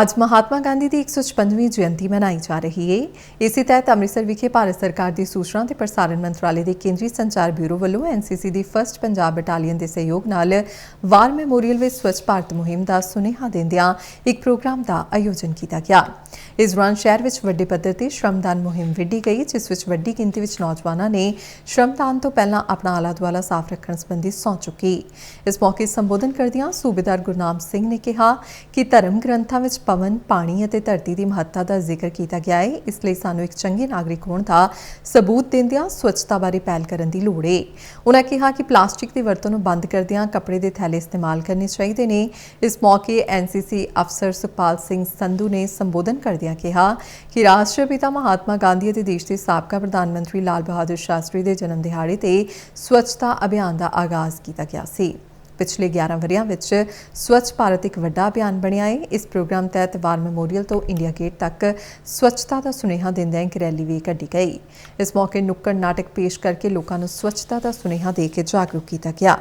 ਅੱਜ ਮਹਾਤਮਾ ਗਾਂਧੀ ਦੀ 155ਵੀਂ ਜਯੰਤੀ ਮਨਾਈ ਜਾ ਰਹੀ ਹੈ ਇਸੇ ਤਹਿਤ ਅੰਮ੍ਰਿਤਸਰ ਵਿਖੇ ਭਾਰਤ ਸਰਕਾਰ ਦੀ ਸੂਚਨਾ ਤੇ ਪ੍ਰਸਾਰਣ ਮੰਤਰਾਲੇ ਦੇ ਕੇਂਦਰੀ ਸੰਚਾਰ ਬਿਊਰੋ ਵੱਲੋਂ ਐਨਸੀਸੀ ਦੀ ਫਰਸਟ ਪੰਜਾਬ ਬਟਾਲੀਅਨ ਦੇ ਸਹਿਯੋਗ ਨਾਲ ਵਾਰ ਮੈਮੋਰੀਅਲ ਵਿੱਚ ਸਵੱਛ ਭਾਰਤ ਮੁਹਿੰਮ ਦਾ ਸੁਨੇਹਾ ਦਿੰਦਿਆਂ ਇੱਕ ਪ੍ਰੋਗਰਾਮ ਦਾ ਆਯੋਜਨ ਕੀਤਾ ਗਿਆ। ਇਸ ਦੌਰਾਨ ਸ਼ਹਿਰ ਵਿੱਚ ਵੱਡੇ ਪੱਧਰ ਤੇ ਸ਼ਰਮਦਾਨ ਮੁਹਿੰਮ ਵਿੱਢੀ ਗਈ, ਜਿਸ ਵਿੱਚ ਵੱਡੀ ਗਿਣਤੀ ਵਿੱਚ ਨੌਜਵਾਨਾਂ ਨੇ ਸ਼ਰਮਦਾਨ ਤੋਂ ਪਹਿਲਾਂ ਆਪਣਾ ਆਲਾ ਦੁਆਲਾ ਸਾਫ਼ ਰੱਖਣ ਸੰਬੰਧੀ ਸਹੁੰ ਚੁੱਕੀ। ਇਸ ਮੌਕੇ ਸੰਬੋਧਨ ਕਰਦਿਆਂ ਸੂਬੇਦਾਰ ਗੁਰਨਾਮ ਸਿੰਘ ਨੇ ਕਿਹਾ ਕਿ ਧਰਮ ਗ੍ਰੰਥਾਂ ਵਿੱਚ ਪਵਨ, ਪਾਣੀ ਅਤੇ ਧਰਤੀ ਦੀ ਮਹੱਤਤਾ ਦਾ ਜ਼ਿਕਰ ਕੀਤਾ ਗਿਆ ਹੈ। ਇਸ ਲਈ ਸਾਨੂੰ ਇੱਕ ਚੰਗੇ ਨਾਗਰਿਕ ਹੋਣ ਦਾ ਸਬੂਤ ਦਿੰਦਿਆਂ ਸਵੱਛਤਾ ਬਾਰੇ ਪਹਿਲ ਕਰਨ ਦੀ ਲੋੜ ਹੈ ਉਨ੍ਹਾਂ ਕਿਹਾ ਕਿ ਪਲਾਸਟਿਕ ਦੀ ਵਰਤੋਂ ਨੂੰ ਬੰਦ ਕਰਦਿਆਂ ਕੱਪੜੇ ਦੇ ਥੈਲੇ ਇਸਤੇਮਾਲ ਕਰਨੇ ਚਾਹੀਦੇ ਨੇ। ਇਸ ਮੌਕੇ ਐਨਸੀਸੀ ਅਫਸਰ ਸੁਖਪਾਲ ਸਿੰਘ ਸੰਧੂ ਨੇ ਸੰਬੋਧਨ ਕਰਦਿਆਂ ਕਿਹਾ ਕਿ ਰਾਸ਼ਟਰ ਪਿਤਾ ਮਹਾਤਮਾ ਗਾਂਧੀ ਅਤੇ ਦੇਸ਼ ਦੇ ਸਾਬਕਾ ਪ੍ਰਧਾਨ ਮੰਤਰੀ ਲਾਲ ਬਹਾਦਰ ਸ਼ਾਸਤਰੀ ਦੇ ਜਨਮ ਦਿਹਾੜੇ ਤੇ ਸਵੱਛਤਾ ਅਭਿਆਨ ਦਾ ਆਗਾਜ਼ ਕੀਤਾ ਗਿਆ ਸੀ। ਪਿਛਲੇ 11 ਵਰਿਆਂ ਵਿੱਚ ਸਵੱਛ ਭਾਰਤ ਇੱਕ ਵੱਡਾ ਅਭਿਆਨ ਬਣਿਆ ਹੈ ਇਸ ਪ੍ਰੋਗਰਾਮ ਤਹਿਤ ਵਾਰ ਮੈਮੋਰੀਅਲ ਤੋਂ ਇੰਡੀਆ ਗੇਟ ਤੱਕ ਸਵੱਛਤਾ ਦਾ ਸੁਨੇਹਾ ਦਿੰਦਿਆਂ ਇੱਕ ਰੈਲੀ ਵੀ ਕੱਢੀ ਗਈ। ਇਸ ਮੌਕੇ ਨੁੱਕੜ ਨਾਟਕ ਪੇਸ਼ ਕਰਕੇ ਲੋਕਾਂ ਨੂੰ ਸਵੱਛਤਾ ਦਾ ਸੁਨੇਹਾ ਦੇ ਕੇ ਜਾਗਰੂਕ ਕੀਤਾ ਗਿਆ।